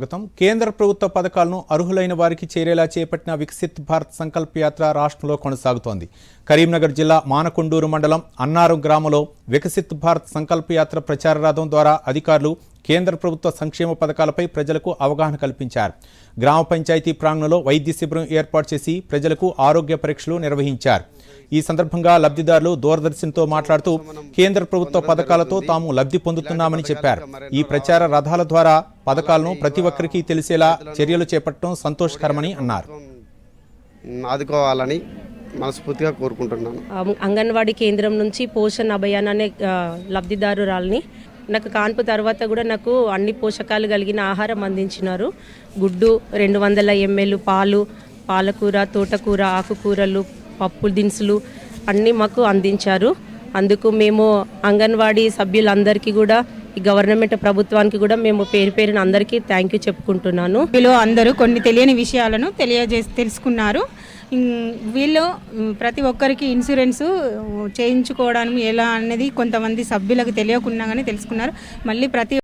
స్వాగతం కేంద్ర ప్రభుత్వ పథకాలను అర్హులైన వారికి చేరేలా చేపట్టిన వికసిత్ భారత్ సంకల్ప యాత్ర రాష్ట్రంలో కొనసాగుతోంది. కరీంనగర్ జిల్లా మానకొండూరు మండలం అన్నారం గ్రామంలో వికసిత్ భారత్ సంకల్ప యాత్ర ప్రచార రథం ద్వారా అధికారులు కేంద్ర ప్రభుత్వ సంక్షేమ పథకాలపై ప్రజలకు అవగాహన కల్పించారు. గ్రామ పంచాయతీ ప్రాంగణంలో వైద్య శిబిరం ఏర్పాటు చేసి ప్రజలకు ఆరోగ్య పరీక్షలు నిర్వహించారు. ఈ సందర్భంగా లబ్ధిదారులు దూరదర్శన్తో మాట్లాడుతూ కేంద్ర ప్రభుత్వ పథకాలతో తాము లబ్ధి పొందుతున్నామని చెప్పారు. ఈ ప్రచార రథాల ద్వారా పథకాలను ప్రతి ఒక్కరికి తెలిసేలా చర్యలు చేపట్టడం సంతోషకరమని అన్నారు. ఆదుకోవాలని మనస్ఫూర్తిగా కోరుకుంటున్నాను. అంగన్వాడీ కేంద్రం నుంచి పోషణ్ అభయాన్ అనే లబ్ధిదారురాల్ని నాకు కాన్పు తర్వాత కూడా నాకు అన్ని పోషకాలు కలిగిన ఆహారం అందించినారు. గుడ్డు రెండు వందల ఎంఎల్ పాలు పాలకూర తోటకూర ఆకుకూరలు పప్పు దినుసులు అన్నీ మాకు అందించారు. అందుకు మేము అంగన్వాడీ సభ్యులందరికీ కూడా ఈ గవర్నమెంట్ ప్రభుత్వానికి కూడా మేము పేరు పేరున అందరికీ థ్యాంక్ యూ చెప్పుకుంటున్నాను. వీళ్ళు అందరూ కొన్ని తెలియని విషయాలను తెలియజేసి తెలుసుకున్నారు. వీళ్ళు ప్రతి ఒక్కరికి ఇన్సూరెన్స్ చేయించుకోవడం ఎలా అనేది కొంతమంది సభ్యులకు తెలియకుండా కానీ తెలుసుకున్నారు. మళ్ళీ ప్రతి